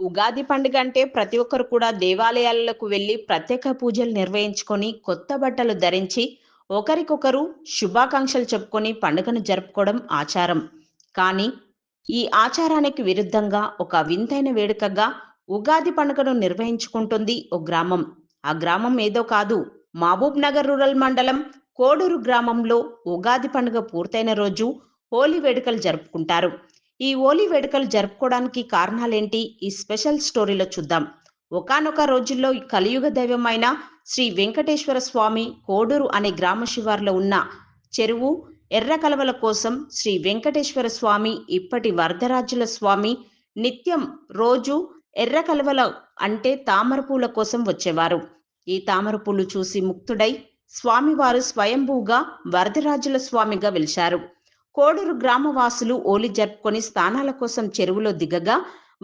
ఉగాది పండుగ అంటే ప్రతి ఒక్కరు కూడా దేవాలయాలకు వెళ్ళి ప్రత్యేక పూజలు నిర్వహించుకొని కొత్త బట్టలు ధరించి ఒకరికొకరు శుభాకాంక్షలు చెప్పుకొని పండుగను జరుపుకోవడం ఆచారం. కానీ ఈ ఆచారానికి విరుద్ధంగా ఒక వింతైన వేడుకగా ఉగాది పండుగను నిర్వహించుకుంటుంది ఓ గ్రామం. ఆ గ్రామం ఏదో కాదు. మహబూబ్ నగర్ రూరల్ మండలం కోడూరు గ్రామంలో ఉగాది పండుగ పూర్తయిన రోజు హోలీ వేడుకలు జరుపుకుంటారు. ఈ ఓలి వేడుకలు జరుపుకోవడానికి కారణాలేంటి? ఈ స్పెషల్ స్టోరీలో చూద్దాం. ఒకానొక రోజుల్లో కలియుగ కలియుగ దైవమైన శ్రీ వెంకటేశ్వర స్వామి కోడూరు అనే గ్రామ శివార్లో ఉన్న చెరువు ఎర్ర కలవల కోసం శ్రీ వెంకటేశ్వర స్వామి ఇప్పటి వరదరాజుల స్వామి నిత్యం రోజు ఎర్ర కలవల అంటే తామర పూల కోసం వచ్చేవారు. ఈ తామర పూలు చూసి ముక్తుడై స్వామివారు స్వయంభూగా వరదరాజుల స్వామిగా వెలిశారు. కోడూరు గ్రామవాసులు ఓలి జరుపుకొని స్థానాల కోసం చెరువులో దిగగా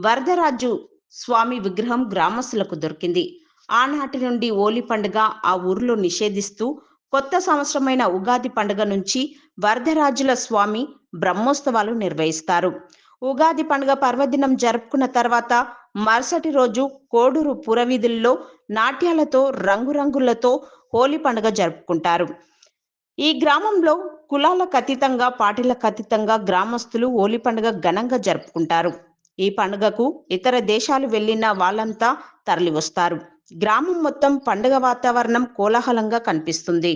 వరదరాజు స్వామి విగ్రహం గ్రామస్తులకు దొరికింది. ఆనాటి నుండి ఓలి పండుగ ఆ ఊరిలో నిషేధిస్తూ కొత్త సంవత్సరమైన ఉగాది పండుగ నుంచి వరదరాజుల స్వామి బ్రహ్మోత్సవాలు నిర్వహిస్తారు. ఉగాది పండుగ పర్వదినం జరుపుకున్న తర్వాత మరుసటి రోజు కోడూరు పురవీధుల్లో నాట్యాలతో రంగురంగులతో హోలీ పండుగ జరుపుకుంటారు. ఈ గ్రామంలో కులాలకు అతీతంగా పార్టీలకు అతీతంగా గ్రామస్తులు హోలీ పండుగ ఘనంగా జరుపుకుంటారు. ఈ పండుగకు ఇతర దేశాలు వెళ్ళిన వాళ్ళంతా తరలివస్తారు. గ్రామం మొత్తం పండుగ వాతావరణం కోలాహలంగా కనిపిస్తుంది.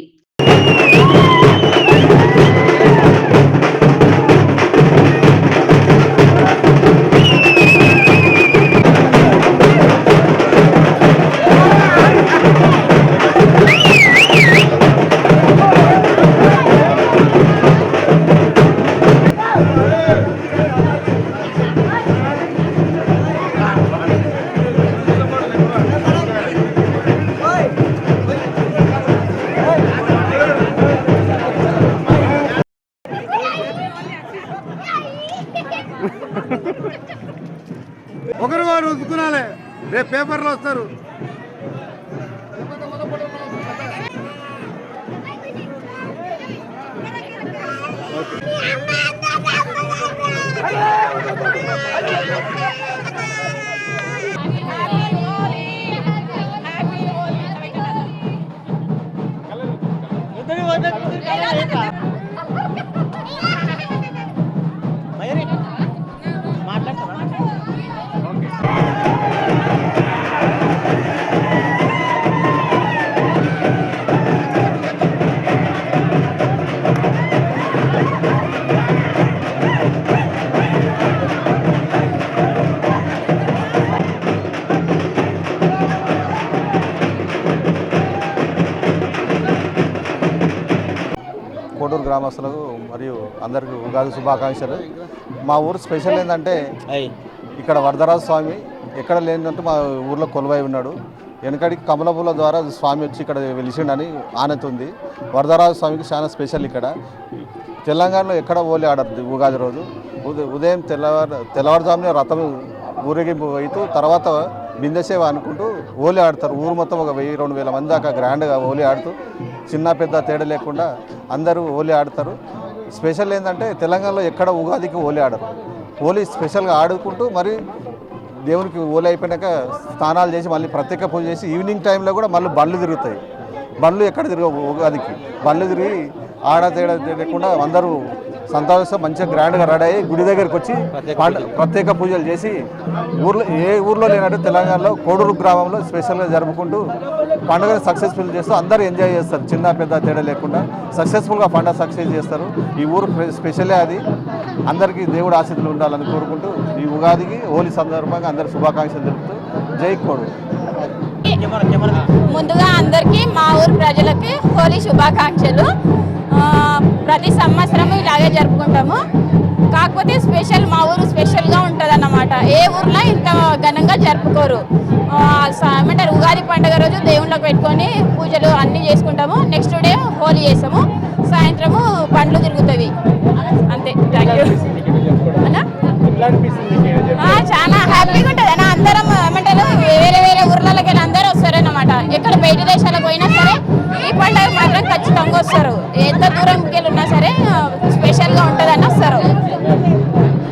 రేపు పేపర్లో వస్తారు. కోటూరు గ్రామస్తులకు మరియు అందరికీ ఉగాది శుభాకాంక్షలు. మా ఊరు స్పెషల్ ఏంటంటే ఇక్కడ వరదరాజు స్వామి ఎక్కడ లేదంటే మా ఊర్లో కొలువై ఉన్నాడు. వెనకడికి కమలపూల ద్వారా స్వామి వచ్చి ఇక్కడ వెలిసిండని ఆనతి ఉంది. వరదరాజు స్వామికి చాలా స్పెషల్ ఇక్కడ. తెలంగాణలో ఎక్కడ ఓలి ఆడరు ఉగాది రోజు. ఉద- ఉదయం తెల్లవారు తెల్లవారుజామునే రథం ఊరేగింపు అవుతూ తర్వాత బిందెసేవ అనుకుంటూ హోలీ ఆడతారు. ఊరు మొత్తం ఒక వెయ్యి రెండు వేల మంది దాకా గ్రాండ్గా హోలీ ఆడుతూ చిన్న పెద్ద తేడా లేకుండా అందరూ హోలీ ఆడతారు. స్పెషల్ ఏంటంటే తెలంగాణలో ఎక్కడ ఉగాదికి హోలీ ఆడరు. హోలీ స్పెషల్గా ఆడుకుంటూ మరి దేవునికి ఓలి అయిపోయినాక స్నానాలు చేసి మళ్ళీ ప్రత్యేక పూజ చేసి ఈవినింగ్ టైంలో కూడా మళ్ళీ బండ్లు తిరుగుతాయి. బండ్లు ఎక్కడ తిరగవు ఉగాదికి. బండ్లు తిరిగి ఆడ తేడా లేకుండా అందరూ సంతోషం మంచిగా గ్రాండ్గా రెడీ అయ్యి గుడి దగ్గరికి వచ్చి ప్రత్యేక పూజలు. చేసి ఊర్లో ఏ ఊర్లో లేనట్టు తెలంగాణలో కోడూరు గ్రామంలో స్పెషల్గా జరుపుకుంటూ పండుగను సక్సెస్ఫుల్ చేస్తూ అందరూ ఎంజాయ్ చేస్తారు. చిన్న పెద్ద తేడా లేకుండా సక్సెస్ఫుల్గా పండుగ సక్సెస్ చేస్తారు. ఈ ఊరు స్పె- స్పెషలే అది. అందరికీ దేవుడు ఆశీస్సులు ఉండాలని కోరుకుంటూ ఈ ఉగాదికి హోలీ సందర్భంగా అందరు శుభాకాంక్షలు తెలుపుతూ జై కోడు ముందుగా అందరికీ మా ఊరు ప్రజలకి హోలీ శుభాకాంక్షలు. ప్రతి సంవత్సరం ఇలాగే జరుపుకుంటాము. కాకపోతే స్పెషల్ మా ఊరు స్పెషల్గా ఉంటుంది అన్నమాట ఏ ఊర్లో ఇంత ఘనంగా జరుపుకోరు. ఏమంటారు? ఉగాది పండుగ రోజు దేవుళ్ళకి పెట్టుకొని పూజలు అన్నీ చేసుకుంటాము. నెక్స్ట్ డే హోలీ చేస్తాము. సాయంత్రము పండ్లు తిరుగుతుంది. అంతే. థ్యాంక్ యూ చాలా హ్యాపీగా ఉంటుంది అన్న. అందరం ఏమంటారు? వేరే వేరే ఊర్లలోకి వెళ్ళి అందరూ వస్తారన్నమాట. ఎక్కడ బయట దేశాలకు పోయినా సరే ఈ పండుగ మాత్రం ఖచ్చితంగా వస్తారు. ఎంత దూరంకి